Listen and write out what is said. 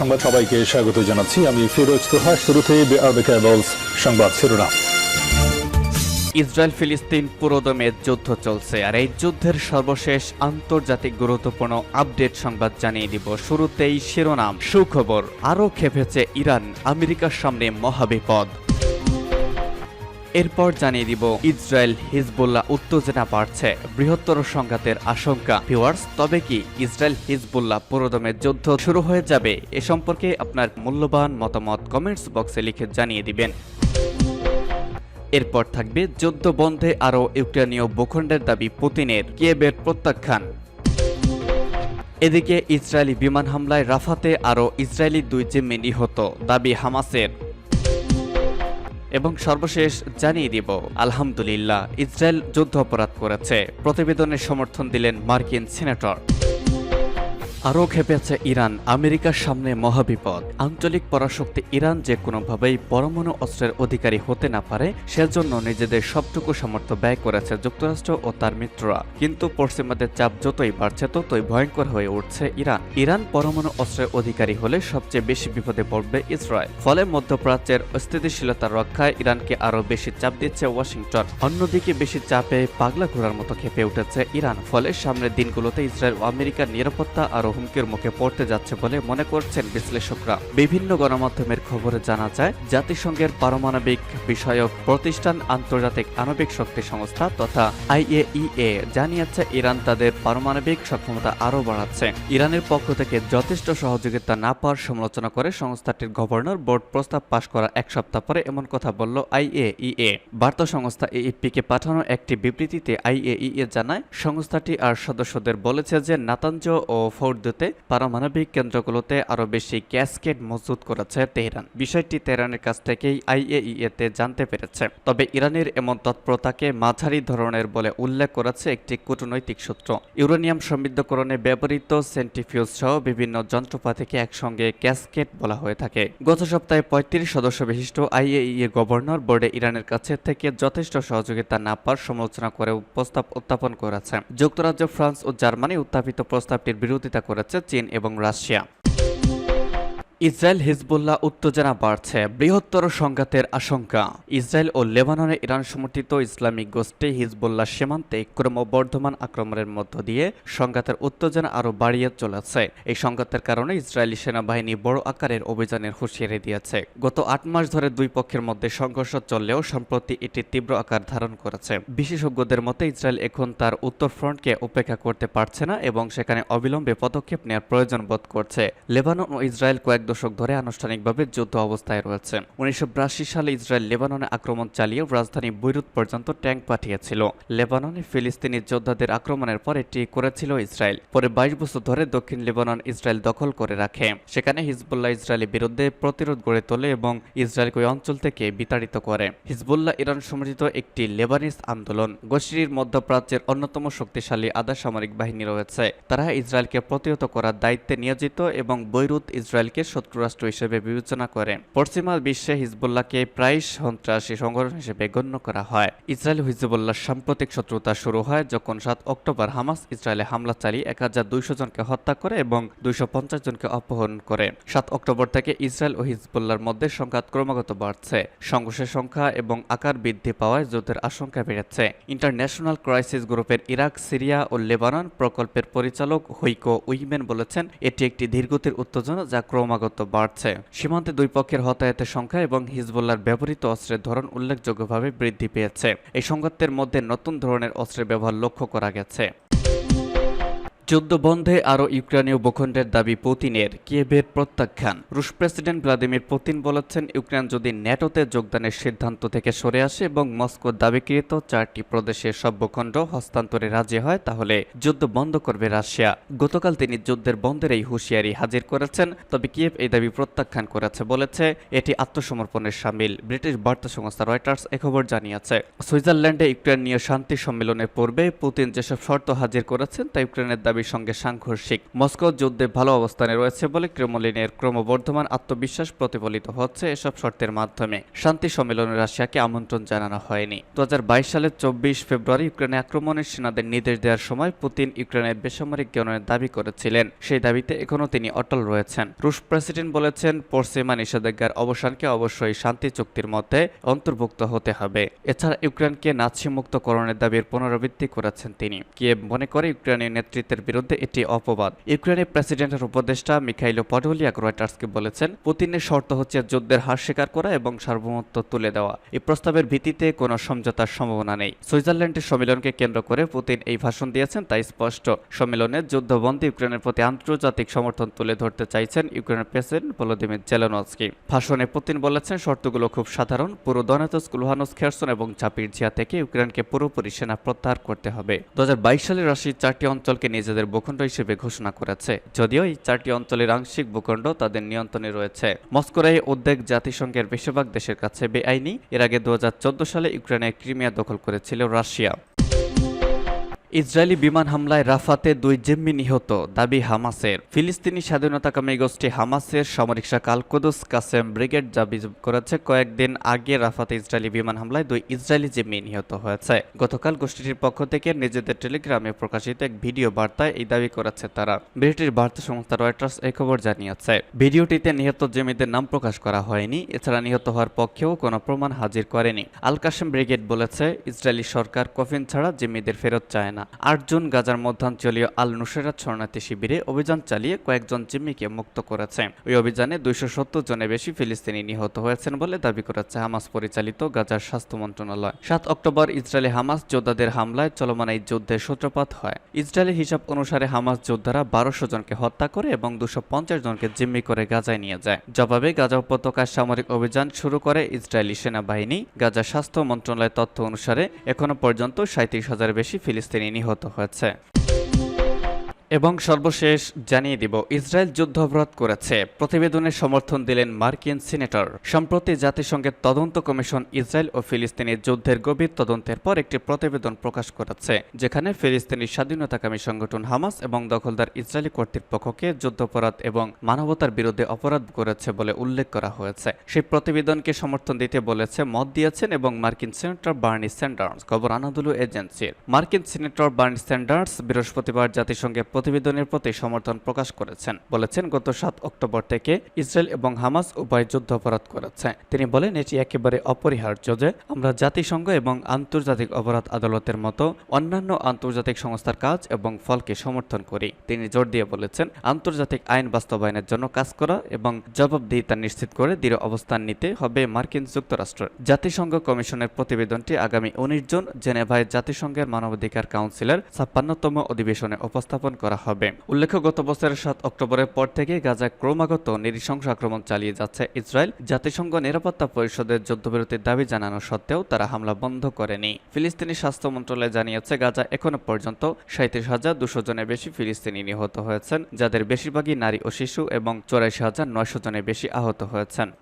সংবাদ সবাইকে স্বাগত জানাচ্ছি। আমি ফিরোজ তোহা, শুরুতে সংবাদ শিরোনাম। ইসরায়েল ফিলিস্তিন পুরোদমে যুদ্ধ চলছে, আর এই যুদ্ধের সর্বশেষ আন্তর্জাতিক গুরুত্বপূর্ণ আপডেট সংবাদ জানিয়ে দিব শুরুতেই শিরোনাম। সুখবর, আরও খেপেছে ইরান, আমেরিকার সামনে মহাবিপদ। এরপর জানিয়ে দিব, ইসরায়েল হিজবুল্লাহ উত্তেজনা বাড়ছে। বৃহত্তর সংঘাতের আশঙ্কা। ভিউয়ার্স, তবে কি ইসরায়েল হিজবুল্লাহ পুরোদমে যুদ্ধ শুরু হয়ে যাবে? এ সম্পর্কে আপনার মূল্যবান মতামত কমেন্টস বক্সে লিখে জানিয়ে দিবেন। এরপর থাকবে যুদ্ধ বন্ধে আরও ইউক্রেনীয় ভূখণ্ডের দাবি পুতিনের কিয়েবের প্রত্যাখ্যান। এদিকে ইসরায়েলি বিমান হামলায় রাফাতে আরও ইসরায়েলি দুই জিম্মি নিহত, দাবি হামাসের। এবং সর্বশেষ জানিয়ে দিব আলহামদুলিল্লাহ ইসরায়েল যুদ্ধ অপরাধ করেছে। প্রতিবেদনের সমর্থন দিলেন মার্কিন সিনেটর। আরও খেপেছে ইরান, আমেরিকার সামনে মহাবিপদ। আঞ্চলিক পরাশক্তি ইরান যে কোনোভাবেই পরমাণু অস্ত্রের অধিকারী হতে না পারে, সেজন্য নিজেদের সবটুকু সামর্থ্য ব্যয় করেছে যুক্তরাষ্ট্র ও তার মিত্ররা। কিন্তু পশ্চিমাদের চাপ যতই বাড়ছে, ততই ভয়ঙ্কর হয়ে উঠছে ইরান। ইরান পরমাণু অস্ত্রের অধিকারী হলে সবচেয়ে বেশি বিপদে পড়বে ইসরায়েল। ফলে মধ্যপ্রাচ্যের স্থিতিশীলতা রক্ষায় ইরানকে আরও বেশি চাপ দিচ্ছে ওয়াশিংটন। অন্যদিকে বেশি চাপে পাগলা ঘোড়ার মতো খেপে উঠেছে ইরান। ফলে সামনের দিনগুলোতে ইসরায়েল ও আমেরিকার নিরাপত্তা আরও হুমকির মুখে পড়তে যাচ্ছে বলে মনে করছেন বিশ্লেষকরা। বিভিন্ন গণমাধ্যমের খবরে জানা যায়, জাতিসংঘের পারমাণবিক বিষয়ক প্রতিষ্ঠান আন্তর্জাতিক আণবিক শক্তি সংস্থা তথা আইএইএ জানিয়েছে, ইরান তাদের পারমাণবিক সক্ষমতা আরও বাড়াচ্ছে। ইরানের পক্ষ থেকে যথেষ্ট সহযোগিতা না পাওয়ার সমালোচনা করে সংস্থাটির গভর্নর বোর্ড প্রস্তাব পাশ করার এক সপ্তাহ পরে এমন কথা বলল আইএইএ। বার্তা সংস্থা এএপিকে পাঠানো একটি বিবৃতিতে আইএইএ জানায়, সংস্থাটি আর সদস্যদের বলেছে যে নাতাঞ্জ ও ফৌর্দতে পারমাণবিক কেন্দ্রগুলোতে আরও বেশি ক্যাসকেড মজুত করেছে তেহরান। বিষয়টি তেহরানের কাছ থেকেই আইএইএতে জানতে পেরেছে। তবে ইরানের এমন তৎপরতাকে মাঝারি ধরনের বলে উল্লেখ করেছে একটি কূটনৈতিক সূত্র। ইউরেনিয়াম সমৃদ্ধকরণে ব্যবহৃত সেন্টিফিউজ সহ বিভিন্ন যন্ত্রপাতিকে একসঙ্গে ক্যাসকেড বলা হয়ে থাকে। গত সপ্তাহে পঁয়ত্রিশ সদস্য বিশিষ্ট আইএইএ গভর্নর বোর্ডে ইরানের কাছে থেকে যথেষ্ট সহযোগিতা না পাওয়ার সমালোচনা করে প্রস্তাব উত্থাপন করেছে। যুক্তরাজ্য, ফ্রান্স ও জার্মানি উত্থাপিত প্রস্তাবটির বিরোধিতা করেছে চীন এবং রাশিয়া। ইসরায়েল হিজবুল্লাহ উত্তেজনা বাড়ছে, বৃহত্তর সংঘাতের আশঙ্কা। ইসরায়েল ও লেবাননে ইরান সমর্থিত ইসলামিক গোষ্ঠী হিজবুল্লাহ সীমান্তে ক্রমবর্ধমান আক্রমণের মধ্য দিয়ে সংঘাতের উত্তেজনা আরও বাড়িয়ে চলেছে। এই সংঘাতের কারণে ইসরায়েলি সেনাবাহিনী বড় আকারের অভিযানের হুঁশিয়ারি দিয়েছে। গত আট মাস ধরে দুই পক্ষের মধ্যে সংঘর্ষ চললেও সম্প্রতি এটি তীব্র আকার ধারণ করেছে। বিশেষজ্ঞদের মতে, ইসরায়েল এখন তার উত্তর ফ্রন্টকে উপেক্ষা করতে পারছে না এবং সেখানে অবিলম্বে পদক্ষেপ নেওয়ার প্রয়োজন বোধ করছে। লেবানন ও ইসরায়েল কয়েক দশক ধরে আনুষ্ঠানিকভাবে যুদ্ধ অবস্থায় রয়েছে। উনিশশো বিরাশি সালে ইসরায়েল লেবাননে আক্রমণ চালিয়ে রাজধানী বৈরুত পর্যন্ত ট্যাঙ্ক পাঠিয়েছিল। লেবাননে ফিলিস্তিনি যোদ্ধাদের আক্রমণের পর এটি করেছিল ইসরায়েল। পরে বাইশ বছর ধরে দক্ষিণ লেবানন ইসরায়েল দখল করে রাখে। সেখানে হিজবুল্লাহ ইসরায়েলের বিরুদ্ধে প্রতিরোধ গড়ে তোলে এবং ইসরায়েলকে ওই অঞ্চল থেকে বিতাড়িত করে। হিজবুল্লাহ ইরান সমর্থিত একটি লেবানিস আন্দোলন। গোষ্ঠীর মধ্যপ্রাচ্যের অন্যতম শক্তিশালী আধা সামরিক বাহিনী রয়েছে। তারা ইসরায়েলকে প্রতিহত করার দায়িত্বে নিয়োজিত এবং বৈরুত ইসরায়েলকে শত্রুরাষ্ট্র হিসেবে বিবেচনা করে। পশ্চিমা বিশ্বে হিজবুল্লাহকে প্রায় সন্ত্রাসী সংগঠন হিসেবে গণ্য করা হয়। ইসরায়েল হিজবুল্লাহর সাম্প্রতিক শত্রুতা শুরু হয় যখন সাত অক্টোবর হামাস ইসরায়েলে হামলা চালিয়ে এক হাজার দুইশো জনকে হত্যা করে এবং দুইশো পঞ্চাশ জনকে অপহরণ করে। সাত অক্টোবর থেকে ইসরায়েল ও হিজবুল্লাহর মধ্যে সংঘাত ক্রমাগত বাড়ছে। সংঘর্ষের সংখ্যা এবং আকার বৃদ্ধি পাওয়ায় যুদ্ধের আশঙ্কা বেড়েছে। ইন্টারন্যাশনাল ক্রাইসিস গ্রুপের ইরাক, সিরিয়া ও লেবানন প্রকল্পের পরিচালক হৈকো উইমেন বলেছেন, এটি একটি ধীরগতির উত্তেজনা যা ক্রমাগত বাড়ছে। সীমান্তে দুই পক্ষের হতাহতের সংখ্যা এবং হিজবুল্লার ব্যবহৃত অস্ত্রের ধরন উল্লেখযোগ্যভাবে বৃদ্ধি পেয়েছে। এই সংঘাতের মধ্যে নতুন ধরনের অস্ত্রের ব্যবহার লক্ষ্য করা গেছে। যুদ্ধ বন্ধে আরও ইউক্রেনীয় ভূখণ্ডের দাবি পুতিনের কিয়েভের প্রত্যাখ্যান। রুশ প্রেসিডেন্ট ভ্লাদিমির পুতিন বলেছেন, ইউক্রেন যদি ন্যাটোতে যোগদানের সিদ্ধান্ত থেকে সরে আসে এবং মস্কো দাবিকৃত চারটি প্রদেশের সব ভূখণ্ড হস্তান্তরে রাজি হয়, তাহলে যুদ্ধ বন্ধ করবে রাশিয়া। গতকাল তিনি যুদ্ধের বন্ধের এই হুঁশিয়ারি হাজির করেছেন, তবে কিয়েভ এই দাবি প্রত্যাখ্যান করেছে বলেছে, এটি আত্মসমর্পণের সামিল, ব্রিটিশ বার্তা সংস্থা রয়টার্স এ খবর জানিয়েছে। সুইজারল্যান্ডে ইউক্রেন নিয়ে শান্তি সম্মেলনের পূর্বে পুতিন যেসব শর্ত হাজির করেছেন, তা ইউক্রেনের দাবি দাবির সঙ্গে সাংঘর্ষিক। মস্কো যুদ্ধে ভালো অবস্থানে রয়েছে বলে ক্রেমলিনের ক্রমবর্ধমান আত্মবিশ্বাস প্রতিফলিত হচ্ছে এসব শর্তের মাধ্যমে। শান্তি সম্মেলনে রাশিয়াকে আমন্ত্রণ জানানো হয়নি। দু সালের চব্বিশ ফেব্রুয়ারি ইউক্রেনে আক্রমণের সেনাদের নির্দেশ দেওয়ার সময় পুতিন ইউক্রেনের বেসামরিক গণনের দাবি করেছিলেন। সেই দাবিতে এখনও তিনি অটল রয়েছেন। রুশ প্রেসিডেন্ট বলেছেন পশ্চিমা নিষেধাজ্ঞার অবসানকে অবশ্যই শান্তি চুক্তির মধ্যে অন্তর্ভুক্ত হতে হবে। এছাড়া ইউক্রেনকে নাৎসি মুক্তকরণের দাবির পুনরাবৃত্তি করেছেন তিনি। কিয়েভ মনে করে ইউক্রেনের নেতৃত্বের বিরুদ্ধে এটি অপবাদ। ইউক্রেনের প্রেসিডেন্টের উপদেষ্টা মিখাইলো পডোলিয়াক রয়টার্সকে বলেছেন, পুতিনের শর্ত হচ্ছে যুদ্ধের হার স্বীকার করা এবং সার্বভৌমত্ব তুলে দেওয়া। এই প্রস্তাবের ভিত্তিতে কোনো সমঝোতার সম্ভাবনা নেই। সুইজারল্যান্ডের সম্মেলনকে কেন্দ্র করে পুতিন এই ভাষণ দিয়েছেন, তাই স্পষ্ট। সম্মেলনে যুদ্ধবন্দী ইউক্রেনের প্রতি আন্তর্জাতিক সমর্থন তুলে ধরতে চাইছেন ইউক্রেনের প্রেসিডেন্ট ভলোদিমির জেলেনস্কি। ভাষণে পুতিন বলেছেন, শর্তগুলো খুব সাধারণ। পুরো দনেতস লুহানস খেরসন এবং চাপিরঝিয়া থেকে ইউক্রেনকে পুরোপুরি সেনা প্রত্যাহার করতে হবে। দু হাজার বাইশ সালে রাশির চারটি অঞ্চলকে নিজেদের ভূখণ্ড হিসেবে ঘোষণা করেছে। যদিও এই চারটি অঞ্চলের আংশিক ভূখণ্ড তাদের নিয়ন্ত্রণে রয়েছে। মস্কোর এই উদ্বেগ জাতিসংঘের বেশিরভাগ দেশের কাছে বেআইনি। এর আগে দু হাজার চোদ্দ সালে ইউক্রেনের ক্রিমিয়া দখল করেছিল রাশিয়া। ইসরায়েলি বিমান হামলায় রাফাতে দুই জিম্মি নিহত দাবি হামাসের। ফিলিস্তিনি স্বাধীনতাকামী গোষ্ঠী হামাসের সামরিক শাখা আল কুদুস কাসেম ব্রিগেড দাবি করেছে, কয়েকদিন আগে রাফাতে ইসরায়েলি বিমান হামলায় দুই ইসরায়েলি জিম্মি নিহত হয়েছে। গতকাল গোষ্ঠীটির পক্ষ থেকে নিজেদের টেলিগ্রামে প্রকাশিত এক ভিডিও বার্তায় এই দাবি করেছে তারা। ব্রিটিশ বার্তা সংস্থা রয়টার্স এই খবর জানিয়েছে। ভিডিওটিতে নিহত জিম্মিদের নাম প্রকাশ করা হয়নি, এছাড়া নিহত হওয়ার পক্ষেও কোনো প্রমাণ হাজির করেনি। আল কাসেম ব্রিগেড বলেছে, ইসরায়েলি সরকার কফিন ছাড়া জিম্মিদের ফেরত চায় না। আট জুন গাজার মধ্যাঞ্চলীয় আল নুসেরাত শরণার্থী শিবিরে অভিযান চালিয়ে কয়েকজন জিম্মিকে মুক্ত করেছে। ওই অভিযানে দুইশো সত্তর জনের বেশি ফিলিস্তিনি নিহত হয়েছেন বলে দাবি করেছে হামাস পরিচালিত গাজার স্বাস্থ্য মন্ত্রণালয়। সাত অক্টোবর ইসরায়েলি হামাস যোদ্ধাদের হামলায় চলমান এই যুদ্ধের সূত্রপাত হয়। ইসরায়েলি হিসাব অনুসারে হামাস যোদ্ধারা বারোশো জনকে হত্যা করে এবং দুশো পঞ্চাশ জনকে জিম্মি করে গাজায় নিয়ে যায়। জবাবে গাজা উপত্যকায় সামরিক অভিযান শুরু করে ইসরায়েলি সেনাবাহিনী। গাজা স্বাস্থ্য মন্ত্রণালয়ের তথ্য অনুসারে এখনও পর্যন্ত সাঁত্রিশ হাজার বেশি ফিলিস্তিনি নিহত হয়েছে। এবং সর্বশেষ জানিয়ে দিব, ইসরায়েল যুদ্ধ অপরাধ করেছে। প্রতিবেদনের সমর্থন দিলেন মার্কিন সিনেটর। সম্প্রতি জাতিসংঘের তদন্ত কমিশন ইসরায়েল ও ফিলিস্তিনি যুদ্ধের গভীর তদন্তের পর একটি প্রতিবেদন প্রকাশ করেছে, যেখানে ফিলিস্তিনি স্বাধীনতাকামী সংগঠন হামাস এবং দখলদার ইসরায়েলি কর্তৃপক্ষকে যুদ্ধাপরাধ এবং মানবতার বিরুদ্ধে অপরাধ করেছে বলে উল্লেখ করা হয়েছে। সেই প্রতিবেদনকে সমর্থন দিতে বলেছে, মত দিয়েছেন এবং মার্কিন সিনেটর বার্নি স্যান্ডার্স। খবর আনাদুলু এজেন্সির। মার্কিন সিনেটর বার্নি স্যান্ডার্স বৃহস্পতিবার জাতিসংঘের প্রতিবেদনের প্রতি সমর্থন প্রকাশ করেছেন। বলেছেন, গত সাত অক্টোবর থেকে ইসরায়েল এবং হামাস উভয় যুদ্ধ অপরাধ করেছে। তিনি বলেন, এটি একেবারে অপরিহার্য যে আমরা জাতিসংঘ এবং আন্তর্জাতিক অপরাধ আদালতের মতো অন্যান্য আন্তর্জাতিক সংস্থার কাজ এবং ফলকে সমর্থন করি। তিনি জোর দিয়ে বলেছেন, আন্তর্জাতিক আইন বাস্তবায়নের জন্য কাজ করা এবং জবাবদিহিতা নিশ্চিত করে দৃঢ় অবস্থান নিতে হবে মার্কিন যুক্তরাষ্ট্র জাতিসংঘ কমিশনের প্রতিবেদনটি আগামী উনিশ জন জেনেভায় জাতিসংঘের মানবাধিকার কাউন্সিলের ছাপ্পান্নতম অধিবেশনে উপস্থাপন করা হবে। উল্লেখ্য, গত বছরের সাত অক্টোবরের পর থেকে গাজায় ক্রমাগত নৃশংস আক্রমণ চালিয়ে যাচ্ছে ইসরায়েল। জাতিসংঘ নিরাপত্তা পরিষদের যুদ্ধবিরতির দাবি জানানো সত্ত্বেও তারা হামলা বন্ধ করেনি। ফিলিস্তিনি স্বাস্থ্য মন্ত্রণালয় জানিয়েছে, গাজা এখনও পর্যন্ত সাঁত্রিশ হাজার দুশো জনের বেশি ফিলিস্তিনি নিহত হয়েছেন, যাদের বেশিরভাগই নারী ও শিশু এবং চৌরাশি হাজার নয়শো জনের বেশি আহত হয়েছেন।